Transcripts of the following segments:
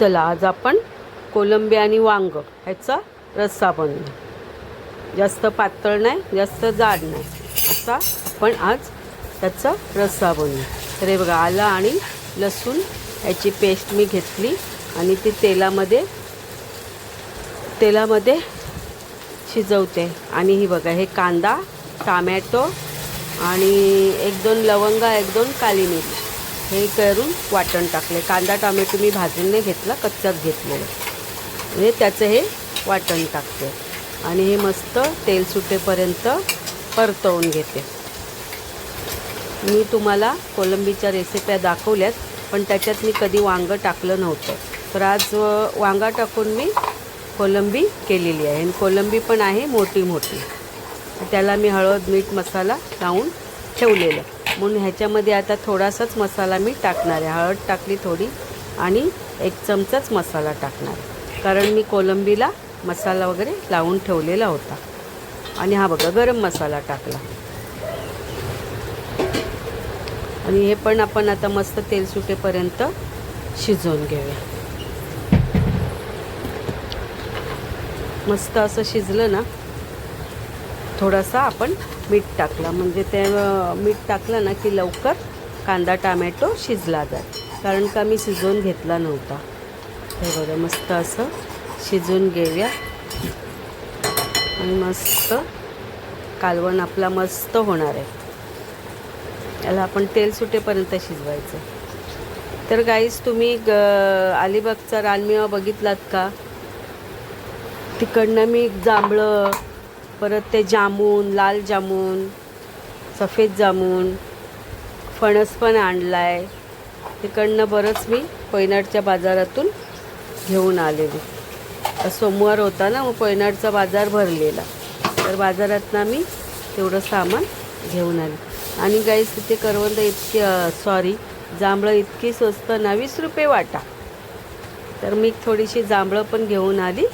चला आज आपण कोलंबी आणि वांग ह्याचा रस्सा बनवू. जास्त पातळ नाही जास्त जाड नाही. असा आपण आज त्याचा रस्सा बनवू. तर हे बघा आलं आणि लसूण याची पेस्ट मी घेतली आणि ती तेलामध्ये तेलामध्ये शिजवते. आणि ही बघा हे कांदा टामॅटो आणि एक दोन लवंगा एक दोन काली मिरी. हे करून वाटण टाकले. कांदा टोमॅटो मी भाजून नाही घेतला कच्चाच घेतलेलं. म्हणजे त्याचं हे वाटण टाकते. आणि हे मस्त तेल सुटेपर्यंत परतवून घेते. मी तुम्हाला कोलंबीच्या रेसिप्या दाखवल्यात पण त्याच्यात मी कधी वांगं टाकलं नव्हतं. तर आज वांगा टाकून मी कोलंबी केलेली आहे. आणि कोलंबी पण आहे मोठी मोठी त्याला मी हळद मीठ मसाला लावून ठेवलेलं. म्हणून ह्याच्यामध्ये आता थोडासाच मसाला मी टाकणार आहे. हळद टाकली थोडी आणि एक चमचाच मसाला टाकणार कारण मी कोलंबीला मसाला वगैरे लावून ठेवलेला होता. आणि हा बघा गरम मसाला टाकला. आणि हे पण आपण आता मस्त तेल सुटेपर्यंत शिजवून घेऊया. मस्त असं शिजलं ना थोडासा आपण मीठ टाकला. म्हणजे ते मीठ टाकलं ना की लवकर कांदा टामॅटो शिजला जात कारण का मी शिजवून घेतला नव्हता. हे बघा मस्त असं शिजून घेऊया. आणि मस्त कालवण आपला मस्त होणार आहे. याला आपण तेल सुटेपर्यंत शिजवायचं. तर गाईस तुम्ही ग अलिबागचा रानमेवा बघितलात का? तिकडनं मी जांभळं परत ते जामून लाल जामून सफेद जामून फणस पण आणला आहे तिकडनं बरंच मी पैनाडच्या बाजारातून घेऊन आलेली. सोमवार होता ना मग पैनाडचा बाजार भरलेला. तर बाजारातनं मी तेवढं सामान घेऊन आले. आणि गाईस तिथे करवंद इतकी सॉरी जांभळं इतकी स्वस्त ना वीस रुपये वाटा. तर मी थोडीशी जांभळं पण घेऊन आली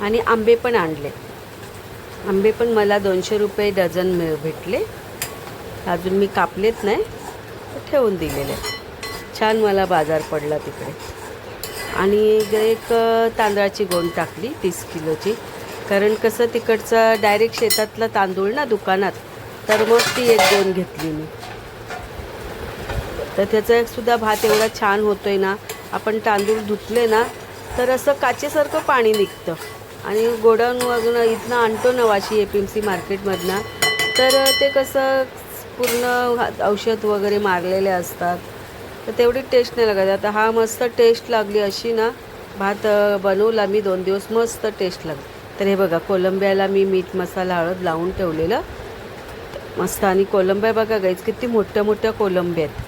आणि आंबे पण आणले. आंबे पण मला दोनशे रुपये डझन मिळ भेटले. अजून मी कापलेत नाही ठेवून दिलेले. छान मला बाजार पडला तिकडे. आणि एक तांदळाची गोंद टाकली तीस किलोची. कारण कसं तिकडचं डायरेक्ट शेतातला तांदूळ ना दुकानात तर मग ती एक गोण घेतली मी. तर त्याचा सुद्धा भात एवढा छान होतोय ना आपण तांदूळ धुतले ना तर असं काचेसारखं पाणी निघतं. आणि गोडाऊन वगैरे इथनं आणतो ना Vashi A P M C मार्केटमधनं. तर ते कसं पूर्ण औषध वगैरे मारलेले असतात. तर तेवढी टेस्ट नाही लागत. आता हा मस्त टेस्ट लागली अशी ना भात बनवला मी दोन दिवस मस्त टेस्ट लागली. तर हे बघा कोलंब्याला मी मीठ मसाला हळद लावून ठेवलेलं. मस्त आणि कोलंब्या बघा गाईच किती मोठ्या मोठ्या कोलंब्या आहेत.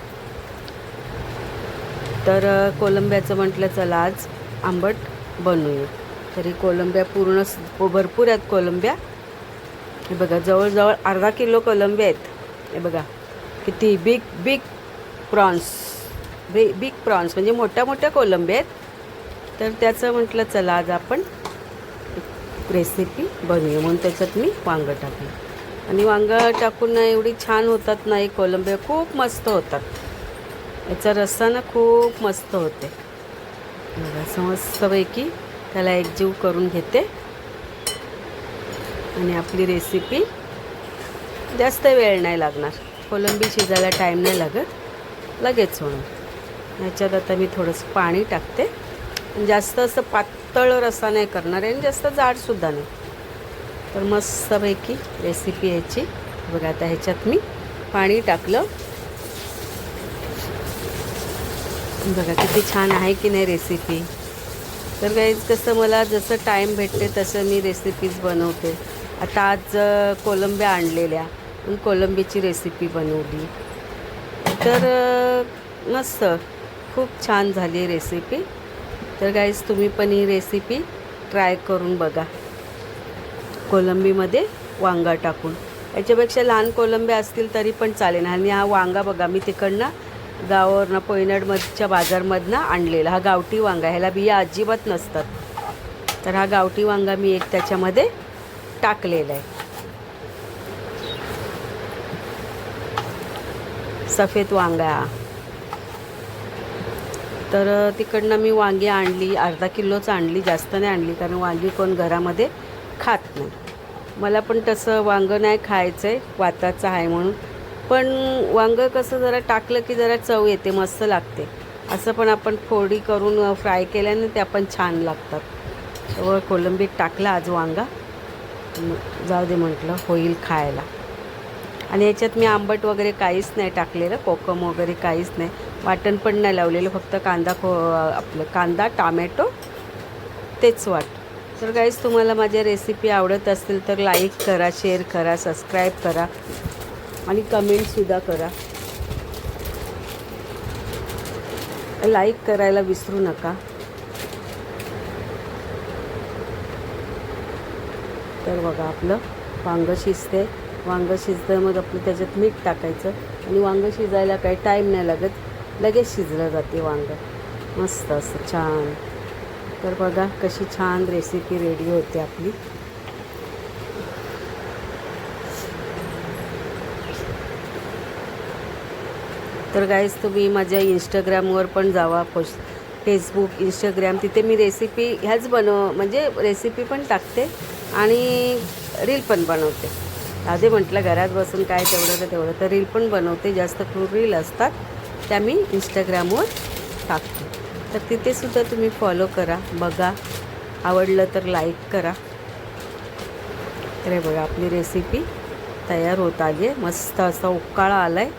तर कोलंब्याचं म्हटलं चला आज आंबट बनवूया. तरी कोलंब्या पूर्ण भरपूर आहेत कोलंब्या. हे बघा जवळजवळ अर्धा किलो कोलंबी आहेत. हे बघा किती big big prawns b big prawns म्हणजे मोठ्या मोठ्या कोलंबी आहेत. तर त्याचं म्हटलं चला आज आपण रेसिपी बनवूया. म्हणून त्याच्यात मी वांगं टाकलं. आणि वांगं टाकून ना एवढी छान होतात ना हे कोलंब्या खूप मस्त होतात. याचा रस्सा ना खूप मस्त होते. बघा, असं मस्तपैकी त्याला एकजीव करून घेते. आणि आपली रेसिपी जास्त वेळ नाही लागणार. कोलंबी शिजायला टाईम नाही लागत. लगेच होणार ह्याच्यात आता मी थोडंसं पाणी टाकते. जास्त असं पातळ रस्सा नाही करणार आहे आणि जास्त जाडसुद्धा नाही. तर मस्तपैकी रेसिपी याची. बघा आता ह्याच्यात मी पाणी टाकलं. बघा किती छान आहे की नाही रेसिपी तर गाईज कसं मला जसं टाईम भेटते तसं मी रेसिपीज बनवते. आता आज कोलंब्या आणलेल्या. पण कोलंबीची रेसिपी बनवली. तर मस्त. खूप छान झाली रेसिपी तर गाईज तुम्ही पण ही रेसिपी ट्राय करून बघा. कोलंबीमध्ये वांगा टाकून. याच्यापेक्षा लहान कोलंब्या असतील तरी पण चालेल. आणि हा वांगा बघा मी तिकडनं गावावरनं पोयनडमधच्या बाजारमधनं आणलेला हा गावठी वांगा. ह्याला बिया अजिबात नसतात. तर हा गावठी वांगा मी एक त्याच्यामध्ये टाकलेला आहे. सफेद वांगा. तर तिकडनं मी वांगी आणली अर्धा किलोच आणली जास्त नाही आणली कारण वांगी कोण घरामध्ये खात नाही. मला पण तसं वांगं नाही खायचं आहे वाताचं आहे म्हणून. पण वांगं कसं जरा टाकलं की जरा चव येते मस्त लागते. असं पण आपण फोडी करून फ्राय केल्याने त्या पण छान लागतात. व कोलंबीत टाकला आज वांगा. जाऊ दे म्हटलं होईल खायला. आणि याच्यात मी आंबट वगैरे काहीच नाही टाकलेलं कोकम वगैरे काहीच नाही. वाटण पण नाही लावलेलं फक्त कांदा खो आपलं कांदा टामॅटो तेच वाट. तर काहीच तुम्हाला माझ्या रेसिपी आवडत असतील तर लाईक करा शेअर करा सबस्क्राईब करा. आणि कमेंटसुद्धा करा. लाईक करायला विसरू नका. तर बघा आपलं वांगं शिजते वांगं शिजतं मग आपलं त्याच्यात मीठ टाकायचं. आणि वांगं शिजायला काही टाईम नाही लागत. लगेच शिजलं जाते वांगं. मस्त असं छान. तर बघा कशी छान रेसिपी रेडी होते आपली. तर गाईज तुम्ही माझ्या इंस्टाग्रामवर पण जावा पोस्ट फेसबुक इंस्टाग्राम तिथे मी रेसिपी ह्याच बनव म्हणजे रेसिपी पण टाकते आणि रील पण बनवते. आधी म्हटलं घरात बसून काय तेवढं तर तेवढं तर रील पण बनवते. जास्त करून रील असतात त्या मी इंस्टाग्रामवर टाकते. तर तिथेसुद्धा तुम्ही फॉलो करा बघा. आवडलं तर लाईक करा. तर हे बघा आपली रेसिपी तयार होत आली आहे. मस्त असा उकाळा आला आहे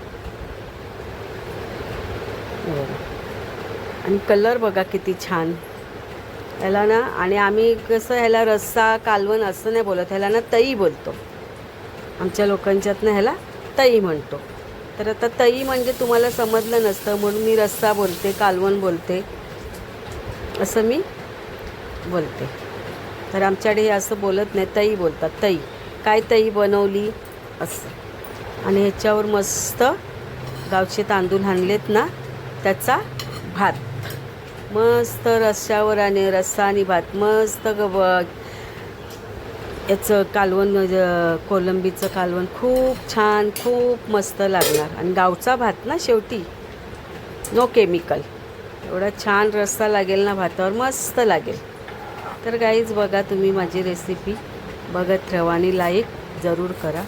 बघा आणि कलर बघा किती छान. ह्याला ना आणि आम्ही कसं ह्याला रस्सा कालवण असं नाही बोलत ह्याला ना तई बोलतो. आमच्या लोकांच्यात ना ह्याला तई म्हणतो. तर आता तई म्हणजे तुम्हाला समजलं नसतं म्हणून मी रस्सा बोलते कालवण बोलते असं मी बोलते. तर आमच्याकडे हे असं बोलत नाही तई बोलतात तई. काय तई बनवली? असं. आणि ह्याच्यावर मस्त गावचे तांदूळ आणलेत ना त्याचा भात. मस्त रस्त्यावर आणि रस्सा आणि भात मस्त ग याचं कालवण कोलंबीचं कालवण खूप छान खूप मस्त लागणार. आणि गावचा भात ना शेवटी? नो केमिकल एवढा छान रस्सा लागेल ना भातावर मस्त लागेल. तर गाईज बघा तुम्ही माझी रेसिपी बघत ठेवा आणि लाईक जरूर करा.